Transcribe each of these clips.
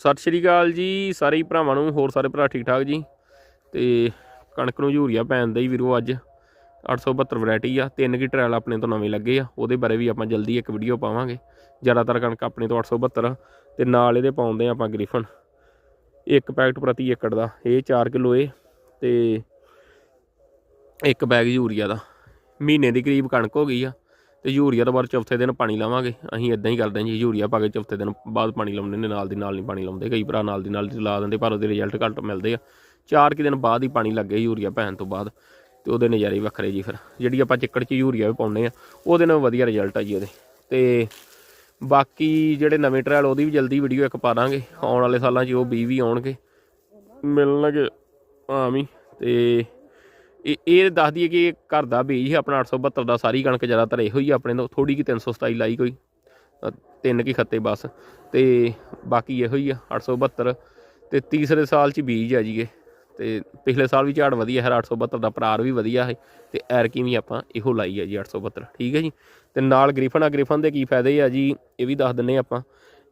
ਸਤਿ ਸ਼੍ਰੀ ਅਕਾਲ ਜੀ, ਸਾਰੇ ਭਰਾਵਾਂ ਨੂੰ, ਹੋਰ ਸਾਰੇ ਭਰਾ ਠੀਕ ਠਾਕ ਜੀ? ਤੇ ਕਣਕ ਨੂੰ ਯੂਰੀਆ ਪੈਣ ਦਾ ਹੀ ਵੀਰੋ ਅੱਜ। 872 ਵੈਰਾਈਟੀ ਆ, ਤਿੰਨ ਕੀ ਟ੍ਰਾਇਲ ਆਪਣੇ ਤੋਂ ਨਵੇਂ ਲੱਗੇ ਆ, ਉਹਦੇ ਬਾਰੇ ਵੀ ਆਪਾਂ ਜਲਦੀ ਇੱਕ ਵੀਡੀਓ ਪਾਵਾਂਗੇ। ਜ਼ਿਆਦਾਤਰ ਕਣਕ ਆਪਣੇ ਤੋਂ 872 ਤੇ ਨਾਲ ਇਹਦੇ ਪਾਉਂਦੇ ਆ ਆਪਾਂ ਗ੍ਰਿਫਨ। ਇੱਕ ਪੈਕਟ ਪ੍ਰਤੀ ਏਕੜ ਦਾ, ਇਹ 4 ਕਿਲੋ ਇਹ ਤੇ ਇੱਕ ਬੈਗ ਯੂਰੀਆ ਦਾ। ਮਹੀਨੇ ਦੀ ਕਰੀਬ ਕਣਕ ਹੋ ਗਈ ਆ ਤੇ ਯੂਰੀਆ ਤੋਂ ਬਾਅਦ ਚੌਥੇ ਦਿਨ ਪਾਣੀ ਲਾਵਾਂਗੇ। ਅਸੀਂ ਇਦਾਂ ਹੀ ਕਰਦੇ ਹਾਂ ਜੀ, ਯੂਰੀਆ ਪਾ ਕੇ ਚੌਥੇ ਦਿਨ ਬਾਅਦ ਪਾਣੀ ਲਾਉਂਦੇ ਨੇ, ਨਾਲ ਦੀ ਨਾਲ ਨਹੀਂ ਪਾਣੀ ਲਾਉਂਦੇ। ਕਈ ਭਰਾ ਨਾਲ ਦੀ ਨਾਲ ਲਾ ਦਿੰਦੇ, ਪਰ ਉਹਦੇ ਰਿਜ਼ਲਟ ਘੱਟ ਮਿਲਦੇ ਆ। ਚਾਰ ਕਿ ਦਿਨ ਬਾਅਦ ਹੀ ਪਾਣੀ ਲੱਗੇ ਯੂਰੀਆ ਪੈਣ ਤੋਂ ਬਾਅਦ। ਤੇ ਉਹਦੇ ਨਜ਼ਾਰੇ ਹੀ ਵੱਖਰੇ ਜੀ ਫਿਰ। ਜਿਹੜੀ ਆਪਾਂ ਚਿੱਕੜ 'ਚ ਯੂਰੀਆ ਵੀ ਪਾਉਂਦੇ ਆ ਉਹਦੇ ਨਾਲ ਵਧੀਆ ਰਿਜ਼ਲਟ ਆ ਜੀ ਉਹਦੇ। ਤੇ ਬਾਕੀ ਜਿਹੜੇ ਨਵੇਂ ਟ੍ਰਾਇਲ ਉਹਦੀ ਵੀ ਜਲਦੀ ਵੀਡੀਓ ਇੱਕ ਪਾ ਦਾਂਗੇ। ਆਉਣ ਵਾਲੇ ਸਾਲਾਂ 'ਚ ਉਹ 20 ਵੀ ਆਉਣਗੇ। ਮਿਲਣਗੇ, ਆਮੀ ਤੇ ਇਹ ਇਹ ਦੱਸ ਦਈਏ ਕਿ ਘਰ ਦਾ ਬੀਜ ਹੈ ਆਪਣਾ 872 ਦਾ, ਸਾਰੀ ਕਣਕ ਜ਼ਿਆਦਾਤਰ ਇਹੋ ਹੀ ਆ ਆਪਣੇ ਤੋਂ ਥੋੜੀ ਕਿ 327 ਲਾਈ ਕੋਈ ਤਿੰਨ ਕੀ ਖੱਤੇ ਬਸ, ਤੇ ਬਾਕੀ ਇਹੋ ਹੀ ਆ 872 ਤੇ ਤੀਸਰੇ ਸਾਲ ਚ ਬੀਜ ਆ ਜੀ ਇਹ, ਤੇ ਪਿਛਲੇ ਸਾਲ ਵੀ ਝਾੜ ਵਧੀਆ ਹੈ 872 ਦਾ ਪਰਾਰ ਵੀ ਵਧੀਆ ਹੈ, ਤੇ ਐਰਕੀ ਵੀ ਆਪਾਂ ਇਹੋ ਲਾਈ ਹੈ ਜੀ 872 ਠੀਕ ਹੈ ਜੀ, ਤੇ ਨਾਲ ਗ੍ਰਿਫਨ ਆ, ਗ੍ਰਿਫਨ ਦੇ ਕੀ ਫਾਇਦੇ ਆ ਜੀ, ਇਹ ਵੀ ਦੱਸ ਦਿੰਨੇ ਆਪਾਂ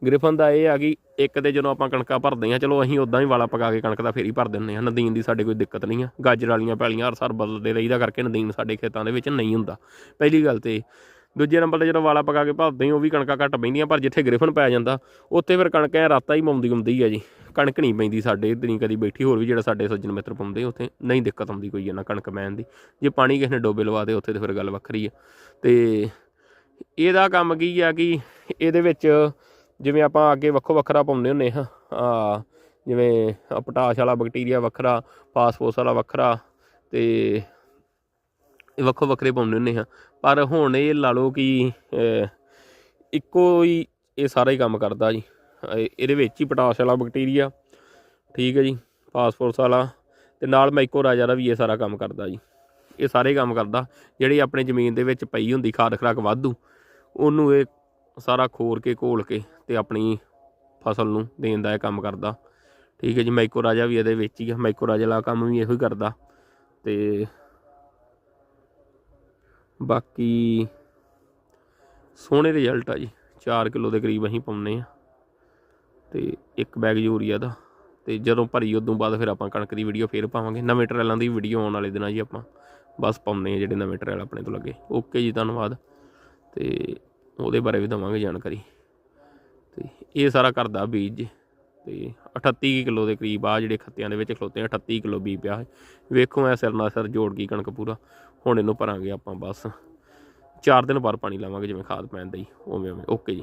ਗ੍ਰਿਫਨ ਦਾ ਇਹ ਆ ਕਿ ਇੱਕ ਤੇ ਜਦੋਂ ਆਪਾਂ ਕਣਕਾਂ ਭਰਦੇ ਆ ਚਲੋ ਅਸੀਂ ਉਦਾਂ ਹੀ ਵਾਲਾ ਪਕਾ ਕੇ ਕਣਕ ਦਾ ਫੇਰ ਹੀ ਭਰ ਦਿੰਨੇ ਆ ਨਦੀਨ ਦੀ ਸਾਡੇ ਕੋਈ ਦਿੱਕਤ ਨਹੀਂ ਆ। ਗਾਜਰ ਵਾਲੀਆਂ ਪੈਲੀਆਂ ਹਰ ਸਾਲ ਬਦਲਦੇ ਰਹੀਦਾ ਕਰਕੇ ਨਦੀਨ ਸਾਡੇ ਖੇਤਾਂ ਦੇ ਵਿੱਚ ਨਹੀਂ ਹੁੰਦਾ। ਪਹਿਲੀ ਗੱਲ ਤੇ ਦੂਜੇ ਨੰਬਰ ਤੇ ਜਦੋਂ ਵਾਲਾ ਪਕਾ ਕੇ ਭਰਦੇ ਉਹ ਵੀ ਕਣਕਾਂ ਘੱਟ ਪੈਂਦੀਆਂ, ਪਰ ਜਿੱਥੇ ਗ੍ਰਿਫਨ ਪੈ ਜਾਂਦਾ, ਉੱਥੇ ਫਿਰ ਕਣਕ ਐ ਰਾਤਾਂ ਹੀ ਪਾਉਂਦੀ ਹੁੰਦੀ ਆ ਜੀ। ਕਣਕ ਨਹੀਂ ਪੈਂਦੀ ਸਾਡੇ ਇੱਧਰ ਕਦੀ ਬੈਠੀ ਹੋਰ ਵੀ ਜਿਹੜਾ ਸਾਡੇ ਸੱਜਣ ਮਿੱਤਰ ਪਾਉਂਦੇ, ਉੱਥੇ ਨਹੀਂ ਦਿੱਕਤ ਆਉਂਦੀ ਕੋਈ ਇਹਨਾਂ ਕਣਕ ਪੈਣ ਦੀ। ਜੇ ਪਾਣੀ ਕਿਸੇ ਨੇ ਡੋਬੇ ਲਵਾ ਦੇ, ਉੱਥੇ ਤੇ ਫਿਰ ਗੱਲ ਵੱਖਰੀ ਆ। ਤੇ ਇਹਦਾ ਕੰਮ ਕੀ ਆ ਕਿ ਇਹਦੇ ਵਿੱਚ ਜਿਵੇਂ ਆਪਾਂ ਅੱਗੇ ਵੱਖੋ ਵੱਖਰਾ ਪਾਉਂਦੇ ਹੁੰਨੇ ਹਾਂ ਜਿਵੇਂ ਪਟਾਸ਼ ਵਾਲਾ, ਬੈਕਟੀਰੀਆ ਵੱਖਰਾ, ਫਾਸਫੋਰਸ ਵਾਲਾ ਵੱਖਰਾ ਤੇ ਇਹ ਵੱਖੋ ਵੱਖਰੇ ਪਾਉਂਦੇ ਹੁੰਨੇ ਹਾਂ। ਪਰ ਹੁਣ ਇਹ ਲਾ ਲਓ ਕਿ ਇੱਕੋ ਹੀ ਇਹ ਸਾਰਾ ਹੀ ਕੰਮ ਕਰਦਾ ਜੀ। ਇਹਦੇ ਵਿੱਚ ਹੀ ਪਟਾਸ਼ ਵਾਲਾ, ਬੈਕਟੀਰੀਆ, ਠੀਕ ਹੈ ਜੀ, ਫਾਸਫੋਰਸ ਵਾਲਾ ਤੇ ਨਾਲ ਮਾਈਕੋ ਰਾਜਾ ਦਾ ਵੀ ਇਹ ਸਾਰਾ ਕੰਮ ਕਰਦਾ ਜੀ। ਇਹ ਸਾਰੇ ਕੰਮ ਕਰਦਾ। ਜਿਹੜੀ ਆਪਣੇ ਜ਼ਮੀਨ ਦੇ ਵਿੱਚ ਪਈ ਹੁੰਦੀ, ਖਾਦ ਖਰਾਕ ਵਾਧੂ, ਉਹਨੂੰ ਇਹ ਸਾਰਾ ਖੋਰ ਕੇ, ਘੋਲ ਕੇ ਤੇ ਆਪਣੀ ਫਸਲ ਨੂੰ ਦੇਣ ਦਾ ਇਹ ਕੰਮ ਕਰਦਾ। ਠੀਕ ਹੈ ਜੀ, ਮਾਈਕੋ ਰਾਜਾ ਵੀ ਇਹਦੇ ਵਿੱਚ ਹੀ ਆ, ਮਾਈਕੋ ਰਾਜਾ ਵਾਲਾ ਕੰਮ ਵੀ ਇਹੋ ਹੀ ਕਰਦਾ। ਤੇ ਬਾਕੀ ਸੋਹਣੇ ਰਿਜ਼ਲਟ ਆ ਜੀ 4 ਕਿਲੋ ਦੇ ਕਰੀਬ ਅਸੀਂ ਪਾਉਂਦੇ ਆ ਤੇ ਇੱਕ ਬੈਗ ਯੂਰੀਆ ਦਾ ਤੇ ਜਦੋਂ ਭਰੀ ਉਦੋਂ ਬਾਅਦ ਫਿਰ ਆਪਾਂ ਕਣਕ ਦੀ ਵੀਡੀਓ ਫੇਰ ਪਾਵਾਂਗੇ। ਨਵੇਂ ਟਰੈਲਾਂ ਦੀ ਵੀਡੀਓ ਆਉਣ ਵਾਲੇ ਦਿਨਾਂ ਜੀ ਆਪਾਂ ਬਸ ਪਾਉਂਦੇ ਆ ਜਿਹੜੇ ਨਵੇਂ ਟਰੈਲ ਆਪਣੇ ਤੋਂ ਲੱਗੇ। ਓਕੇ ਜੀ, ਧੰਨਵਾਦ। ਤੇ ਉਹਦੇ ਬਾਰੇ ਵੀ ਦਵਾਂਗੇ ਜਾਣਕਾਰੀ। ਤੇ ਇਹ ਸਾਰਾ ਘਰ ਦਾ ਬੀਜ ਜੀ। ਤੇ 38 ਕਿਲੋ ਦੇ ਕਰੀਬ ਆ ਜਿਹੜੇ ਖੱਤਿਆਂ ਦੇ ਵਿੱਚ ਖਲੋਤੇ ਆ 38 ਕਿਲੋ ਬੀਜ ਪਿਆ ਵੇਖੋ ਐ ਸਿਰ ਨਾਲ ਸਿਰ ਜੋੜ ਗਈ ਕਣਕ ਪੂਰਾ। ਹੁਣ ਇਹਨੂੰ ਭਰਾਂਗੇ ਆਪਾਂ ਬਸ। 4 ਦਿਨ ਬਾਅਦ ਪਾਣੀ ਲਾਵਾਂਗੇ ਜਿਵੇਂ ਖਾਦ ਪੈਣ ਦਾ ਹੀ ਉਵੇਂ ਉਵੇਂ ਓਕੇ ਜੀ।